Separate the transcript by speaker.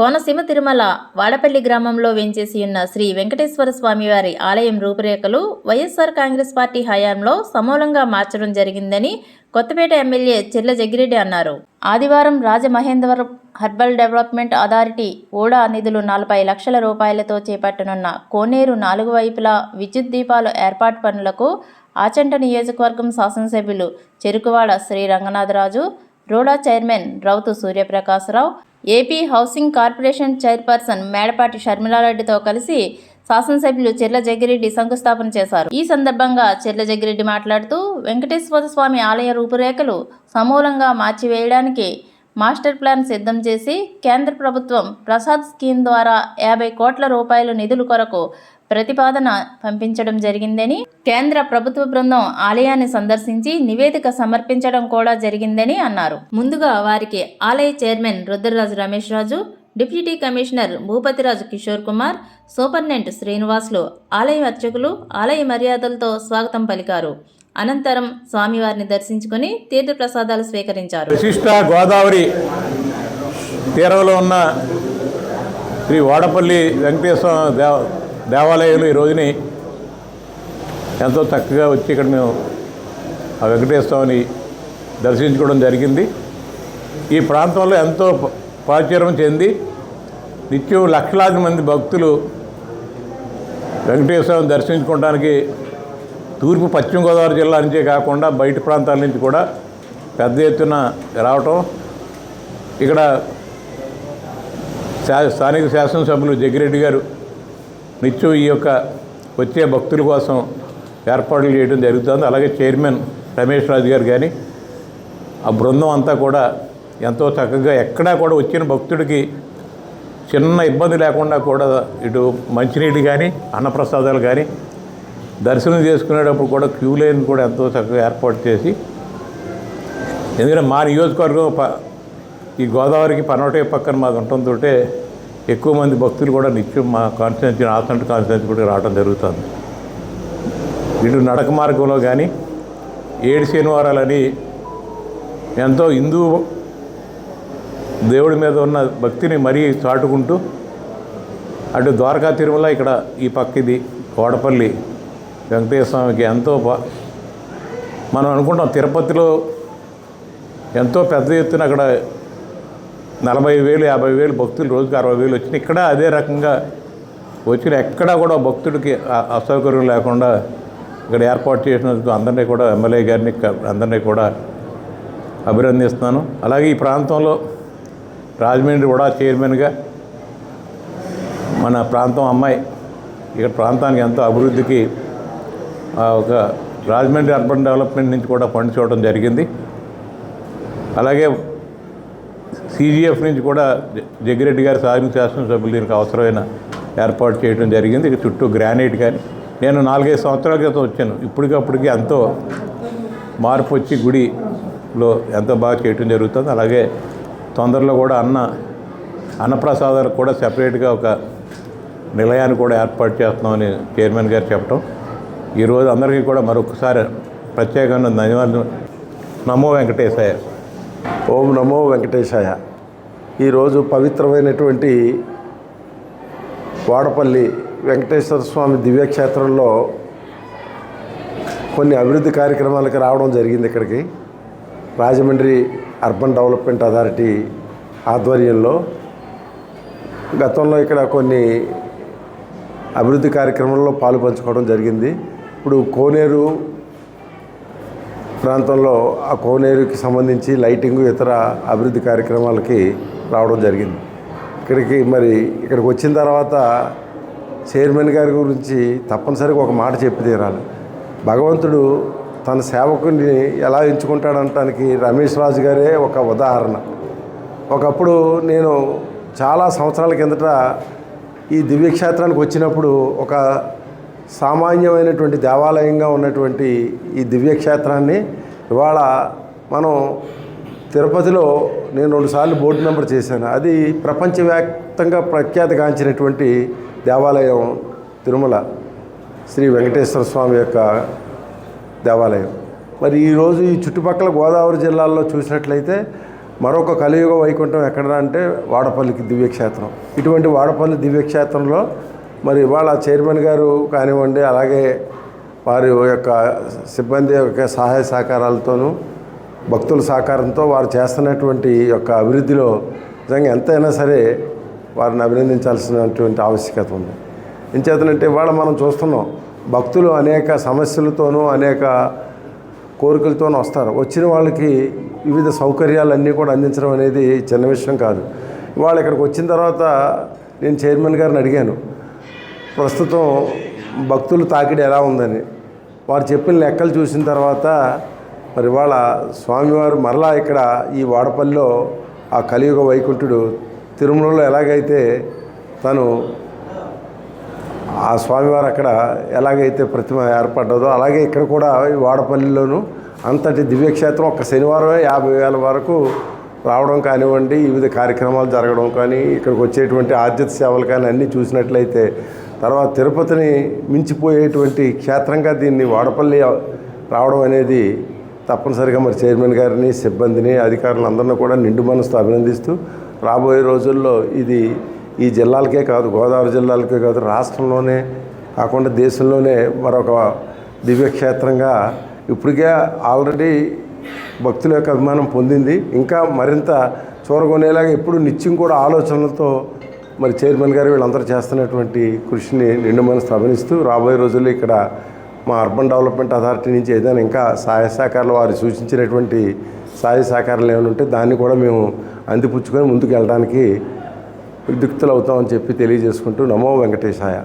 Speaker 1: కోనసీమ తిరుమల వాడపల్లి గ్రామంలో వేంచేసి ఉన్న శ్రీ వెంకటేశ్వర స్వామివారి ఆలయం రూపురేఖలు వైఎస్ఆర్ కాంగ్రెస్ పార్టీ హయాంలో సమూలంగా మార్చడం జరిగిందని కొత్తపేట ఎమ్మెల్యే చెర్ల జగ్గిరెడ్డి అన్నారు. ఆదివారం రాజమహేంద్రవరం హర్బల్ డెవలప్మెంట్ అథారిటీ ఓడా నిధులు నలభై లక్షల రూపాయలతో చేపట్టనున్న కోనేరు నాలుగు వైపులా విద్యుత్ దీపాల ఏర్పాటు పనులకు ఆచంట నియోజకవర్గం శాసనసభ్యులు Cherukuvada Shri Ranganatharaju రోడా chairman Rautu Suryaprakasarao AP housing corporation chairperson Medapati షర్మిలారెడ్డితో కలిసి శాసనసభ్యులు చెర్ల జగ్గిరెడ్డి శంకుస్థాపన చేశారు. ఈ సందర్భంగా చెర్ల జగ్గిరెడ్డి మాట్లాడుతూ వెంకటేశ్వర స్వామి ఆలయ రూపురేఖలు సమూలంగా మార్చివేయడానికి మాస్టర్ ప్లాన్ సిద్ధం చేసి కేంద్ర ప్రభుత్వం ప్రసాద్ స్కీమ్ ద్వారా యాభై కోట్ల రూపాయల నిధుల కొరకు ప్రతిపాదన పంపించడం జరిగిందని కేంద్ర ప్రభుత్వ బృందం ఆలయాన్ని సందర్శించి నివేదిక సమర్పించడం కూడా జరిగిందని అన్నారు. ముందుగా వారికి ఆలయ chairman Rudraraju Ramesh Raju deputy commissioner Bhupathiraju Kishore Kumar superintendent Srinivasulu ఆలయ అర్చకులు ఆలయ మర్యాదలతో స్వాగతం పలికారు. అనంతరం స్వామివారిని దర్శించుకుని తీర్థప్రసాదాలు స్వీకరించారు.
Speaker 2: విశిష్ట గోదావరి తీరంలో ఉన్న శ్రీ వాడపల్లి వెంకటేశ్వర దేవ దేవాలయాలు ఈ రోజుని ఎంతో చక్కగా వచ్చి ఇక్కడ మేము ఆ వెంకటేశ్వరని దర్శించుకోవడం జరిగింది. ఈ ప్రాంతంలో ఎంతో ప్రాచుర్యం చెంది నిత్యం లక్షలాది మంది భక్తులు వెంకటేశ్వరం దర్శించుకోవడానికి తూర్పు పశ్చిమ గోదావరి జిల్లా నుంచే కాకుండా బయట ప్రాంతాల నుంచి కూడా పెద్ద ఎత్తున రావటం ఇక్కడ శా స్థానిక శాసనసభ్యులు జగ్గిరెడ్డి గారు నిత్యం ఈ యొక్క వచ్చే భక్తుల కోసం ఏర్పాట్లు చేయడం జరుగుతుంది. అలాగే చైర్మన్ రమేష్ రాజు గారు కానీ ఆ బృందం అంతా కూడా ఎంతో చక్కగా ఎక్కడా కూడా వచ్చిన భక్తుడికి చిన్న ఇబ్బంది లేకుండా కూడా ఇటు మంచినీళ్ళు కానీ అన్నప్రసాదాలు కానీ దర్శనం చేసుకునేటప్పుడు కూడా క్యూ లైన్ కూడా ఎంతో చక్కగా ఏర్పాటు చేసి ఎందుకంటే మా నియోజకవర్గం ప- ఈ గోదావరికి పనోటే పక్కన మాది ఉండటంతో ఎక్కువ మంది భక్తులు కూడా నిత్యం మా కాన్స్టిట్యూన్సీ ఆసంట్ కాన్స్టిట్యూన్సీ కూడా రావడం జరుగుతుంది. ఇటు నడక మార్గంలో కానీ ఏడు శనివారాలని ఎంతో హిందూ దేవుడి మీద ఉన్న భక్తిని మరీ చాటుకుంటూ అటు ద్వారకా తిరుమల ఇక్కడ ఈ పక్క ఇది కోడపల్లి వెంకటేశ్వర స్వామికి ఎంతో మనం అనుకుంటాం తిరుపతిలో ఎంతో పెద్ద ఎత్తున అక్కడ నలభై వేలు యాభై వేలు భక్తులు రోజుకి అరవై వేలు వచ్చినాయి. ఇక్కడ అదే రకంగా వచ్చిన ఎక్కడా కూడా భక్తుడికి అసౌకర్యం లేకుండా ఇక్కడ ఏర్పాటు చేసినందుకు అందరినీ కూడా ఎమ్మెల్యే గారిని అందరినీ కూడా అభినందిస్తున్నాను. అలాగే ఈ ప్రాంతంలో రాజమండ్రి కూడా చైర్మన్గా మన ప్రాంతం అమ్మాయి. ఇక్కడ ప్రాంతానికి ఎంతో అభివృద్ధికి ఒక రాజమండ్రి అర్బన్ డెవలప్మెంట్ నుంచి కూడా ఫండ్స్ ఇవ్వడం జరిగింది. అలాగే సీజీఎఫ్ నుంచి కూడా జగ్గిరెడ్డి గారి సాధన శాసనసభ్యులు దీనికి అవసరమైన ఏర్పాటు చేయడం జరిగింది. ఇక చుట్టూ గ్రానైట్ కానీ నేను నాలుగైదు సంవత్సరాల క్రితం వచ్చాను. ఇప్పటికప్పటికి ఎంతో మార్పు వచ్చి గుడిలో ఎంతో బాగా చేయటం జరుగుతుంది. అలాగే తొందరలో కూడా అన్న అన్నప్రసాదాలకు కూడా సెపరేట్గా ఒక నిలయాన్ని కూడా ఏర్పాటు చేస్తున్నామని చైర్మన్ గారు చెప్పడం ఈరోజు అందరికీ కూడా మరొకసారి ప్రత్యేకంగా ధన్యవాదాలు. నమో వెంకటేశాయ.
Speaker 3: ఓం నమో వెంకటేశాయ. ఈరోజు పవిత్రమైనటువంటి వాడపల్లి వెంకటేశ్వర స్వామి దివ్యక్షేత్రంలో కొన్ని అభివృద్ధి కార్యక్రమాలకు రావడం జరిగింది ఇక్కడికి. రాజమండ్రి అర్బన్ డెవలప్మెంట్ అథారిటీ ఆధ్వర్యంలో గతంలో ఇక్కడ కొన్ని అభివృద్ధి కార్యక్రమంలో పాలు పంచుకోవడం జరిగింది. ఇప్పుడు కోనేరు ప్రాంతంలో ఆ కోనేరుకి సంబంధించి లైటింగ్ ఇతర అభివృద్ధి కార్యక్రమాలకి రావడం జరిగింది. ఇక్కడికి మరి ఇక్కడికి వచ్చిన తర్వాత చైర్మన్ గారి గురించి తప్పనిసరిగా ఒక మాట చెప్పి తీరాలి. భగవంతుడు తన సేవకుని ఎలా ఎంచుకుంటాడంటానికి రమేష్ రాజు గారే ఒక ఉదాహరణ. ఒకప్పుడు నేను చాలా సంవత్సరాల కిందట ఈ దివ్యక్షేత్రానికి వచ్చినప్పుడు ఒక సామాన్యమైనటువంటి దేవాలయంగా ఉన్నటువంటి ఈ దివ్యక్షేత్రాన్ని ఇవాళ మనం తిరుపతిలో నేను రెండుసార్లు బోర్డు నెంబర్ చేశాను. అది ప్రపంచవ్యాప్తంగా ప్రఖ్యాతిగాంచినటువంటి దేవాలయం తిరుమల శ్రీ వెంకటేశ్వర స్వామి యొక్క దేవాలయం. మరి ఈరోజు ఈ చుట్టుపక్కల గోదావరి జిల్లాల్లో చూసినట్లయితే మరొక కలియుగ వైకుంఠం ఎక్కడ అంటే వాడపల్లికి దివ్యక్షేత్రం. ఇటువంటి వాడపల్లి దివ్యక్షేత్రంలో మరి ఇవాళ చైర్మన్ గారు కానివ్వండి అలాగే వారి యొక్క సిబ్బంది యొక్క సహాయ సహకారాలతోనూ భక్తుల సహకారంతో వారు చేస్తున్నటువంటి యొక్క అభివృద్ధిలో నిజంగా ఎంతైనా సరే వారిని అభినందించాల్సినటువంటి ఆవశ్యకత ఉంది. ఎంచేతనంటే ఇవాళ మనం చూస్తున్నాం భక్తులు అనేక సమస్యలతోనూ అనేక కోరికలతోనూ వస్తారు. వచ్చిన వాళ్ళకి వివిధ సౌకర్యాలన్నీ కూడా అందించడం అనేది చిన్న విషయం కాదు. ఇవాళ ఇక్కడికి వచ్చిన తర్వాత నేను చైర్మన్ గారిని అడిగాను ప్రస్తుతం భక్తులు తాకిడి ఎలా ఉందని. వారు చెప్పిన లెక్కలు చూసిన తర్వాత మరి వాళ్ళ స్వామివారు మరలా ఇక్కడ ఈ వాడపల్లిలో ఆ కలియుగ వైకుంఠుడు తిరుమలలో ఎలాగైతే తను ఆ స్వామివారు అక్కడ ఎలాగైతే ప్రతిమ ఏర్పడ్డదో అలాగే ఇక్కడ కూడా ఈ వాడపల్లిలోను అంతటి దివ్యక్షేత్రం ఒక శనివారమే యాభై వేల వరకు రావడం కానివ్వండి వివిధ కార్యక్రమాలు జరగడం కానీ ఇక్కడికి వచ్చేటువంటి ఆద్యత సేవలు కానీ అన్నీ చూసినట్లయితే తర్వాత తిరుపతిని మించిపోయేటువంటి క్షేత్రంగా దీన్ని వాడపల్లి రావడం అనేది తప్పనిసరిగా మరి చైర్మన్ గారిని సిబ్బందిని అధికారులందరినీ కూడా నిండు మనసుతో అభినందిస్తూ రాబోయే రోజుల్లో ఇది ఈ జిల్లాలకే కాదు గోదావరి జిల్లాలకే కాదు రాష్ట్రంలోనే కాకుండా దేశంలోనే మరొక దివ్యక్షేత్రంగా ఇప్పటికే ఆల్రెడీ భక్తుల యొక్క అభిమానం పొందింది. ఇంకా మరింత చూరగొనేలాగా ఎప్పుడు నిత్యం కూడా ఆలోచనలతో మరి చైర్మన్ గారు వీళ్ళందరూ చేస్తున్నటువంటి కృషిని నిండు మనసు అభినిస్తూ రాబోయే రోజుల్లో ఇక్కడ మా అర్బన్ డెవలప్మెంట్ అథారిటీ నుంచి ఏదైనా ఇంకా సహాయ సహకారాలు వారు సూచించినటువంటి సహాయ సహకారాలు ఏమైనా ఉంటే దాన్ని కూడా మేము అందిపుచ్చుకొని ముందుకు వెళ్ళడానికి ఉద్యుక్తులు అవుతామని చెప్పి తెలియజేసుకుంటూ నమో వెంకటేశాయ.